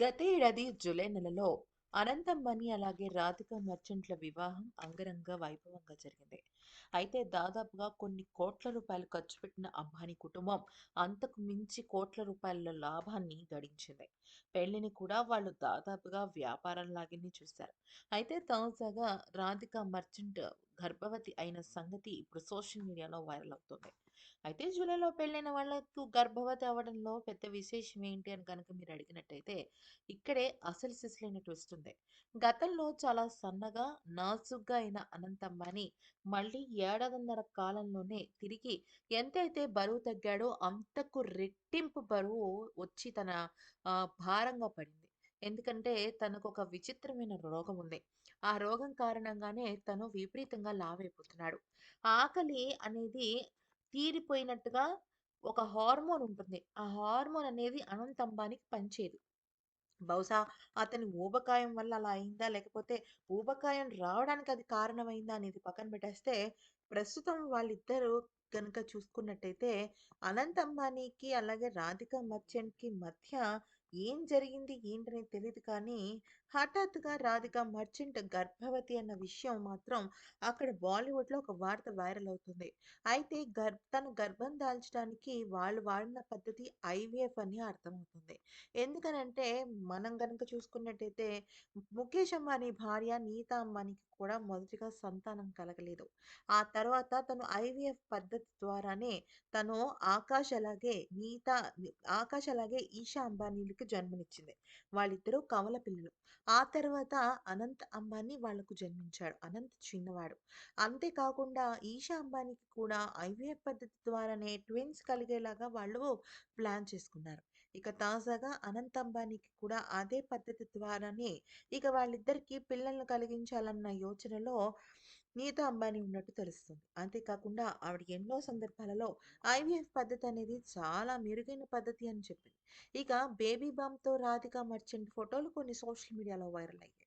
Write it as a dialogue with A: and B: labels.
A: గతేడది July నెలలో అనంతమ్మని అలాగే రాధిక మర్చెంట్ల వివాహం అంగరంగ వైభవంగా జరిగింది. అయితే దాదాపుగా కొన్ని కోట్ల రూపాయలు ఖర్చు పెట్టిన అంబానీ కుటుంబం అంతకు మించి కోట్ల రూపాయల లాభాన్ని గడించింది. పెళ్ళిని కూడా వాళ్ళు దాదాపుగా వ్యాపారంలాగానే చూశారు. అయితే తాజాగా రాధిక మర్చెంట్ గర్భవతి అయిన సంగతి ఇప్పుడు సోషల్ మీడియాలో వైరల్ అవుతోంది. అయితే జూలైలో పెళ్ళైన వాళ్ళకు గర్భవతి అవ్వడంలో పెద్ద విశేషం ఏంటి అని కనుక మీరు అడిగినట్టయితే ఇక్కడే అసలు సిసలైన ట్విస్ట్ ఉంది. గతంలో చాలా సన్నగా, నాసుగ్గా అయిన అనంతమ్మని అంబానీ ఏడాదిన్నర కాలంలోనే తిరిగి ఎంతైతే బరువు తగ్గాడో అంతకు రెట్టింపు బరువు వచ్చి తన భారంగా పడింది. ఎందుకంటే తనకు ఒక విచిత్రమైన రోగం ఉంది. ఆ రోగం కారణంగానే తను విపరీతంగా లావైపోతున్నాడు. ఆకలి అనేది తీరిపోయినట్టుగా ఒక హార్మోన్ ఉంటుంది. ఆ హార్మోన్ అనేది అనంత్ అంబానికి పనిచేయదు. బహుశా అతని ఊబకాయం వల్ల అలా అయిందా? లేకపోతే ఊబకాయం రావడానికి అది కారణమైందా అనేది పక్కన పెట్టేస్తే, ప్రస్తుతం వాళ్ళిద్దరూ కనుక చూసుకున్నట్టయితే అనంత్ అంబానీకి అలాగే రాధిక మర్చెంట్‌కి మధ్య ఏం జరిగింది ఏంటనేది తెలియదు కానీ, హఠాత్తుగా రాధిక మర్చెంట్ గర్భవతి అన్న విషయం మాత్రం అక్కడ బాలీవుడ్‌లో ఒక వార్త వైరల్ అవుతుంది. అయితే గర్ తను గర్భం దాల్చడానికి వాళ్ళు వాడిన పద్ధతి ఐవీఎఫ్ అని అర్థమవుతుంది. ఎందుకనంటే మనం కనుక చూసుకున్నట్టయితే ముఖేష్ అంబానీ భార్య నీతా అంబానీకి కూడా మొదటిగా సంతానం కలగలేదు. ఆ తర్వాత తను ఐవీఎఫ్ పద్ధతి ద్వారానే తను ఆకాష్ అలాగే నీత ఆకాష్ అలాగే ఈషా అంబానీలకి జన్మనిచ్చింది. వాళ్ళిద్దరూ కవల పిల్లలు. ఆ తర్వాత అనంత్ అంబానీ వాళ్ళకు జన్మించాడు. అనంత్ చిన్నవాడు. అంతే కాకుండా ఈషా అంబానీకి కూడా ఐవీఎఫ్ పద్ధతి ద్వారానే ట్విన్స్ కలిగేలాగా వాళ్ళు ప్లాన్ చేసుకున్నారు. ఇక తాజాగా అనంత్ అంబానీకి కూడా అదే పద్ధతి ద్వారానే ఇక వాళ్ళిద్దరికీ పిల్లలను కలిగించాలన్న యోచనలో నీతా అంబానీ ఉన్నట్టు తెలుస్తుంది. అంతేకాకుండా ఆవిడ ఎన్నో సందర్భాలలో ఐవీఎఫ్ పద్ధతి అనేది చాలా మెరుగైన పద్ధతి అని చెప్పింది. ఇక బేబీ బామ్తో రాధిక మర్చెంట్ ఫోటోలు కొన్ని సోషల్ మీడియాలో వైరల్ అయ్యాయి.